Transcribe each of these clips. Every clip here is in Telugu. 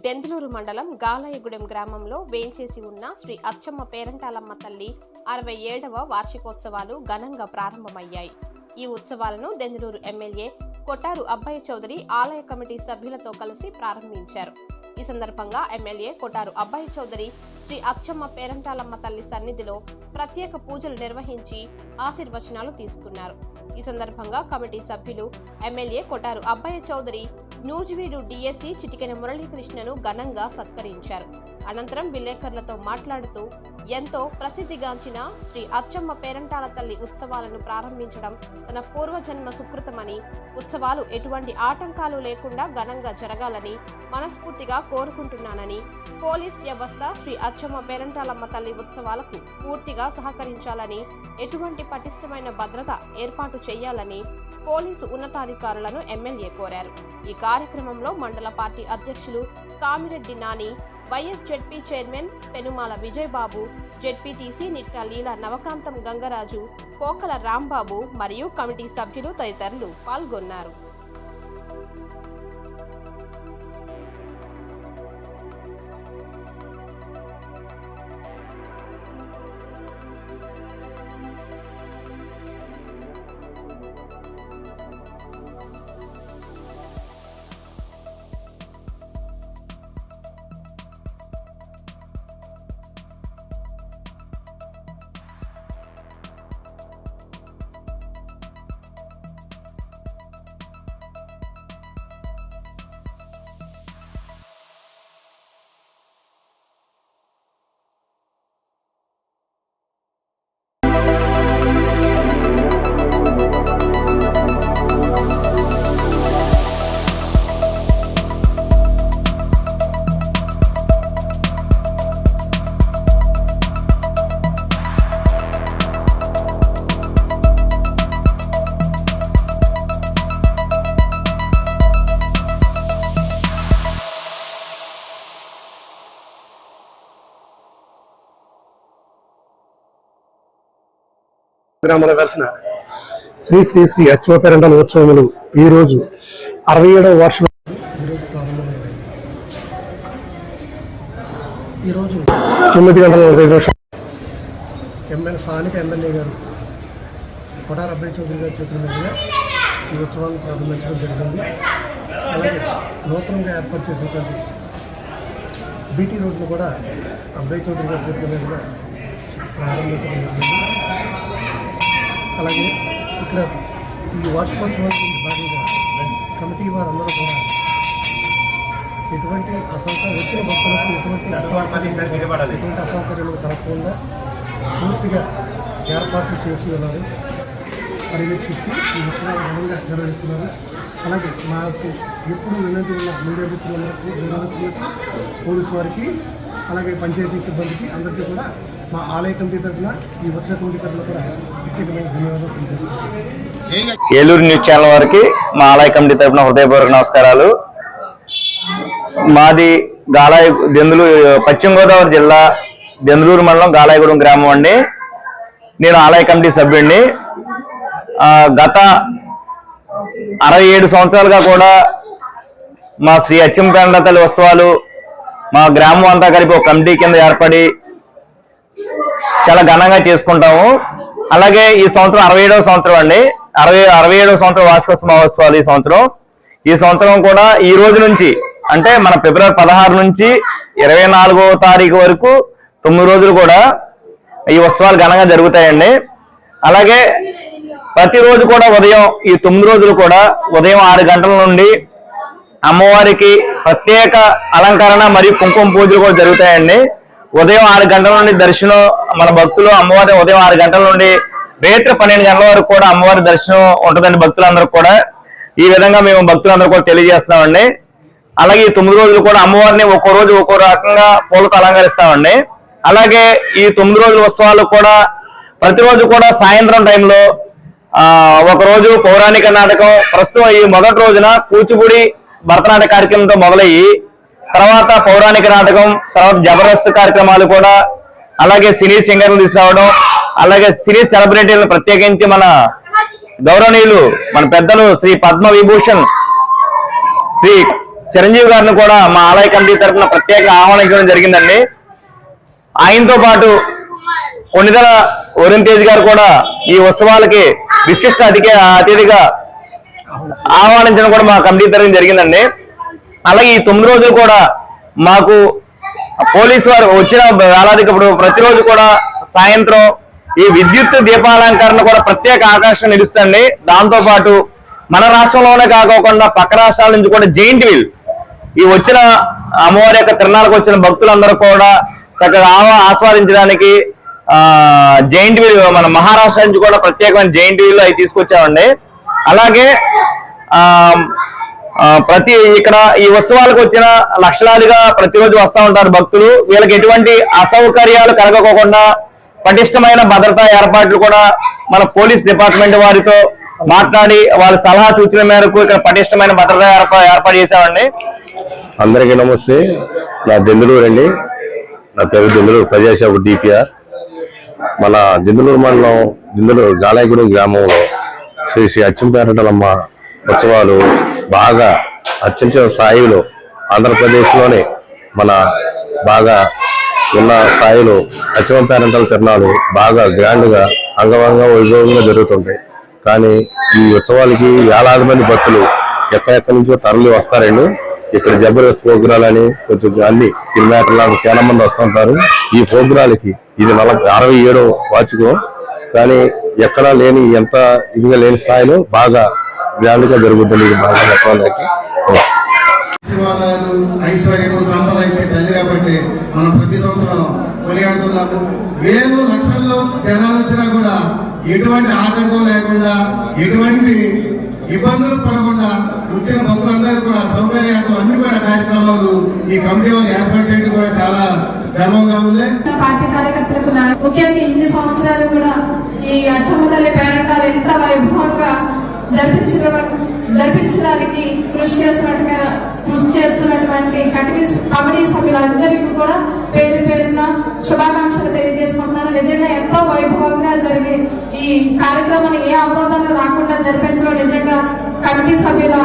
దెందులూరు మండలం గాలయగూడెం గ్రామంలో వేంచేసి ఉన్న శ్రీ అచ్చమ్మ పేరంటాలమ్మ తల్లి అరవై ఏడవ వార్షికోత్సవాలు ఘనంగా ప్రారంభమయ్యాయి. ఈ ఉత్సవాలను దెందులూరు ఎమ్మెల్యే కొట్టారు అబ్బాయి చౌదరి ఆలయ కమిటీ సభ్యులతో కలిసి ప్రారంభించారు. ఈ సందర్భంగా ఎమ్మెల్యే కొట్టారు అబ్బాయి చౌదరి శ్రీ అచ్చమ్మ పేరంటాలమ్మ తల్లి సన్నిధిలో ప్రత్యేక పూజలు నిర్వహించి ఆశీర్వచనాలు తీసుకున్నారు. ఈ సందర్భంగా కమిటీ సభ్యులు ఎమ్మెల్యే కొట్టారు అబ్బాయి చౌదరి నూజివీడు డిఎస్సి చిటికెన మురళీకృష్ణను ఘనంగా సత్కరించారు. అనంతరం విలేకరులతో మాట్లాడుతూ ఎంతో ప్రసిద్ధిగాంచిన శ్రీ అచ్చమ్మ పేరంటాల తల్లి ఉత్సవాలను ప్రారంభించడం తన పూర్వజన్మ సుకృతమని ఉత్సవాలు ఎటువంటి ఆటంకాలు లేకుండా ఘనంగా జరగాలని మనస్ఫూర్తిగా కోరుకుంటున్నానని పోలీస్ వ్యవస్థ శ్రీ అచ్చమ్మ పేరంటాలమ్మ తల్లి ఉత్సవాలకు పూర్తిగా సహకరించాలని ఎటువంటి పటిష్టమైన భద్రత ఏర్పాటు చేయాలని పోలీసు ఉన్నతాధికారులను ఎమ్మెల్యే కోరారు. ఈ కార్యక్రమంలో మండల పార్టీ అధ్యక్షులు Kamireddy Nani YS ZP chairman Penumala Vijayababu ZPTC Nitta Leela Navakantham Gangaraju Pokala Rambabu మరియు కమిటీ సభ్యులు తదితరులు పాల్గొన్నారు. గ్రామంలో కలిసిన శ్రీ శ్రీ శ్రీ అశ్వపేరంటల ఉత్సవములు ఈ రోజు అరవై ఏడవ వార్షిక ఈరోజు ఈరోజు తొమ్మిది గంటల నలభై నిమిషాలు. ఎమ్మెల్యే స్థానిక ఎమ్మెల్యే గారు కొటార అబ్బాయి చౌదరి గారి చేతుల మీదుగా ఈ ఉత్సవాన్ని ప్రారంభించడం జరిగింది. అలాగే నూతనంగా ఏర్పాటు చేసినటువంటి బీటీ రోడ్ను కూడా అబ్బాయి చౌదరి గారి చేతుల మీదుగా ప్రారంభించడం జరిగింది. అలాగే ఇక్కడ ఈ వార్షికోత్సవానికి భాగంగా కమిటీ వారందరూ కూడా ఎటువంటి అసౌకర్యం వచ్చిన భక్తులకు ఎటువంటి ఎటువంటి అసౌకర్యాలు కలగకుండా పూర్తిగా ఏర్పాట్లు చేసి ఉన్నారు. పర్యవేక్షిస్తూ ఈ ఉత్సవాలు నిర్వహిస్తున్నారు. అలాగే మాకు ఎప్పుడు వినంతి ఉన్న మీడియా మిత్రులకు పోలీసు వారికి అలాగే పంచాయతీ సిబ్బందికి అందరికీ కూడా మా ఆలయ కమిటీ తరఫున ఈ ఉత్సవ కమిటీ తరఫున కూడా ప్రత్యేకమైన ధన్యవాదాలు తెలియజేస్తున్నాను ఏలూరు న్యూస్ ఛానల్ వారికి మా ఆలయ కమిటీ తరపున హృదయపూర్వక నమస్కారాలు. మాది గాలాయ దెందులు పశ్చిమ గోదావరి జిల్లా దెందులూరు మండలం గాలాయగూడెం గ్రామం అండి. నేను ఆలయ కమిటీ సభ్యుడిని. గత అరవై ఏడు సంవత్సరాలుగా కూడా మా శ్రీ అచ్చంపేండ తల్లి ఉత్సవాలు మా గ్రామం అంతా కలిపి ఒక కమిటీ కింద ఏర్పడి చాలా ఘనంగా చేసుకుంటాము. అలాగే ఈ సంవత్సరం అరవై ఏడవ సంవత్సరం అండి. అరవై అరవై ఏడవ సంవత్సరం వార్షికోత్సవ మహోత్సవాలు ఈ సంవత్సరం. ఈ సంవత్సరం కూడా ఈ రోజు నుంచి అంటే మన ఫిబ్రవరి పదహారు నుంచి ఇరవై నాలుగో తారీఖు వరకు తొమ్మిది రోజులు కూడా ఈ ఉత్సవాలు ఘనంగా జరుగుతాయండి. అలాగే ప్రతిరోజు కూడా ఉదయం ఈ తొమ్మిది రోజులు కూడా ఉదయం ఆరు గంటల నుండి అమ్మవారికి ప్రత్యేక అలంకరణ మరియు కుంకుమ పూజలు కూడా జరుగుతాయండి. ఉదయం ఆరు గంటల నుండి దర్శనం మన భక్తులు అమ్మవారి ఉదయం ఆరు గంటల నుండి రేత్రి పన్నెండు గంటల వరకు కూడా అమ్మవారి దర్శనం ఉంటుందండి భక్తులందరూ కూడా. ఈ విధంగా మేము భక్తులందరూ కూడా తెలియజేస్తామండి అలాగే ఈ తొమ్మిది రోజులు కూడా అమ్మవారిని ఒక్కో రోజు ఒక్కో రకంగా పూలతో అలంకరిస్తామండి. అలాగే ఈ తొమ్మిది రోజుల ఉత్సవాలు కూడా ప్రతిరోజు కూడా సాయంత్రం టైంలో ఆ పౌరాణిక నాటకం ప్రస్తుతం ఈ మొదటి రోజున కూచిపూడి భరతనాట్య కార్యక్రమంతో మొదలయ్యి తర్వాత పౌరాణిక నాటకం తర్వాత జబర్దస్త్ కార్యక్రమాలు కూడా అలాగే సినీ సింగర్లు తీసుకురావడం అలాగే సినీ సెలబ్రిటీలను ప్రత్యేకించి మన గౌరవనీయులు మన పెద్దలు శ్రీ పద్మ విభూషణ్ శ్రీ చిరంజీవి గారిని కూడా మా ఆలయ కమిటీ తరఫున ప్రత్యేక ఆహ్వానించడం జరిగిందండి. ఆయనతో పాటు కొన్నిదల వరుణ్ తేజ్ గారు కూడా ఈ ఉత్సవాలకి విశిష్ట అతిథి అతిథిగా ఆహ్వానించడం కూడా మా కమిటీ తరఫున జరిగిందండి. అలాగే ఈ తొమ్మిది రోజులు కూడా మాకు పోలీసు వారు వచ్చిన వేలాదికి ఇప్పుడు ప్రతిరోజు కూడా సాయంత్రం ఈ విద్యుత్ దీపాలంకరణ కూడా ప్రత్యేక ఆకర్షణ నిలుస్తుంది దాంతోపాటు మన రాష్ట్రంలోనే కాకోకుండా పక్క రాష్ట్రాల నుంచి కూడా జైంట్ వీల్. ఈ వచ్చిన అమ్మవారి యొక్క తిరణాలకు వచ్చిన భక్తులందరూ కూడా చక్కగా ఆస్వాదించడానికి ఆ జైంట్ వీల్ మన మహారాష్ట్ర నుంచి కూడా ప్రత్యేకమైన జైంట్ వీల్ అవి తీసుకొచ్చామండి. అలాగే ఆ, ప్రతి ఇక్కడ ఈ ఉత్సవాలకు వచ్చిన లక్షలాదిగా ప్రతిరోజు వస్తూ ఉంటారు భక్తులు. వీళ్ళకి ఎటువంటి అసౌకర్యాలు కలగకోకుండా పటిష్టమైన భద్రతా ఏర్పాట్లు కూడా మన పోలీస్ డిపార్ట్మెంట్ వారితో మాట్లాడి వాళ్ళ సలహా సూచన మేరకు ఇక్కడ పటిష్టమైన భద్రతా ఏర్పాటు చేశామండి. అందరికీ నమస్తే. నా దెందులూరు అండి నా పేరు దెందులూరు ప్రజాసేవ డిపిఆర్. మన దెందులూరు మండలం దెందులూరు గాలాయగూడెం గ్రామంలో శ్రీ శ్రీ అచ్చంపేరటలమ్మ ఉత్సవాలు బాగా అత్యంత స్థాయిలో ఆంధ్రప్రదేశ్లోనే మన బాగా ఉన్న స్థాయిలో అచ్చం పేరంటల తిరణాలు బాగా గ్రాండ్గా అంగవంగ వైభవంగా జరుగుతుంటాయి. కానీ ఈ ఉత్సవాలకి వేలాది మంది భక్తులు ఎక్కడెక్కడి నుంచో తరలి వస్తారండి. ఇక్కడ జబర్దస్త్ ప్రోగ్రాలు అని కొంచెం అన్ని సినిమాటర్లు చాలా మంది వస్తుంటారు. ఈ ప్రోగ్రాలకి ఇది నలభై అరవై ఏడో వార్షికం. కానీ ఎక్కడా లేని ఎంత ఇదిగా లేని స్థాయిలో బాగా గ్రాండ్గా జరుగుతుంది ఇది బాగా చెప్పడానికి ఆశీర్వాదాలు ఐశ్వర్యము సంపద ఇచ్చే తల్లి కాబట్టి మనం ప్రతి సంవత్సరం కొనియాడుతున్నాము. వేలు లక్షల్లో జనాలు వచ్చినా కూడా ఎటువంటి ఆటంకం లేకుండా ఎటువంటి ఇబ్బందులు పడకుండా వచ్చిన భక్తులందరూ కూడా సౌకర్యాలతో అన్ని కూడా కార్యక్రమాలు ఈ కమిటీ వారు ఏర్పాటు చేయడం కూడా చాలా గర్వంగా ఉంది. పార్టీ కార్యకర్తలకు ముఖ్యంగా ఇన్ని సంవత్సరాలు కూడా ఈ అచ్చమ్మ తల్లి పేరంటాలు ఎంత వైభవంగా జరిపించిన జరిపించడానికి కృషి చేస్తున్నట్టుగా కృషి చేస్తున్నటువంటి కమిటీ కమిటీ సభ్యులందరికీ కూడా పేరు పేరున శుభాకాంక్షలు తెలియజేసుకుంటున్నాను. నిజంగా ఎంతో వైభవంగా జరిగే ఈ కార్యక్రమాన్ని ఏ అవరోధాలు రాకుండా జరిపించడం నిజంగా కమిటీ సభ్యుల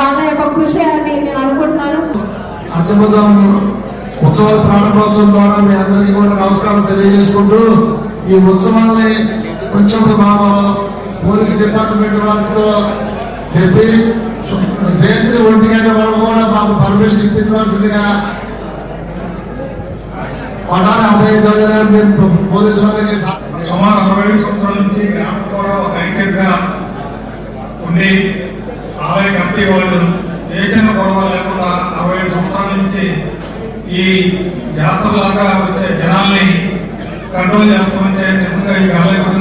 వాళ్ళ యొక్క కృషి అని నేను అనుకుంటున్నాను. అచ్చబుద్ధం ఉత్సవాల ప్రారంభోత్సవం ద్వారా మీ అందరికీ కూడా నమస్కారం తెలియజేసుకుంటూ ఈ ఉత్సవాల్ని కొంచెం మా పోలీస్ డిపార్ట్మెంట్ వారితో చెప్పి సు- రాత్రి ఒంటి గంట వరకు కూడా మాకు పర్మిషన్ ఇప్పించవలసిందిగా పడాలి అభయించాలని మేము పోలీసు వారికి సుమారు అరవై ఐదు సంవత్సరాల నుంచి గ్రామం కూడా ఒక ఐక్యతగా ఉండి ఆలయ కమిటీ వాళ్ళు ఏ చిన్న గొడవ లేకుండా అరవై ఐదు సంవత్సరాల నుంచి ఈ జాతరలాగా వచ్చే జనాల్ని కంట్రోల్ చేస్తామంటే నిజంగా ఈ గాలయగూడెం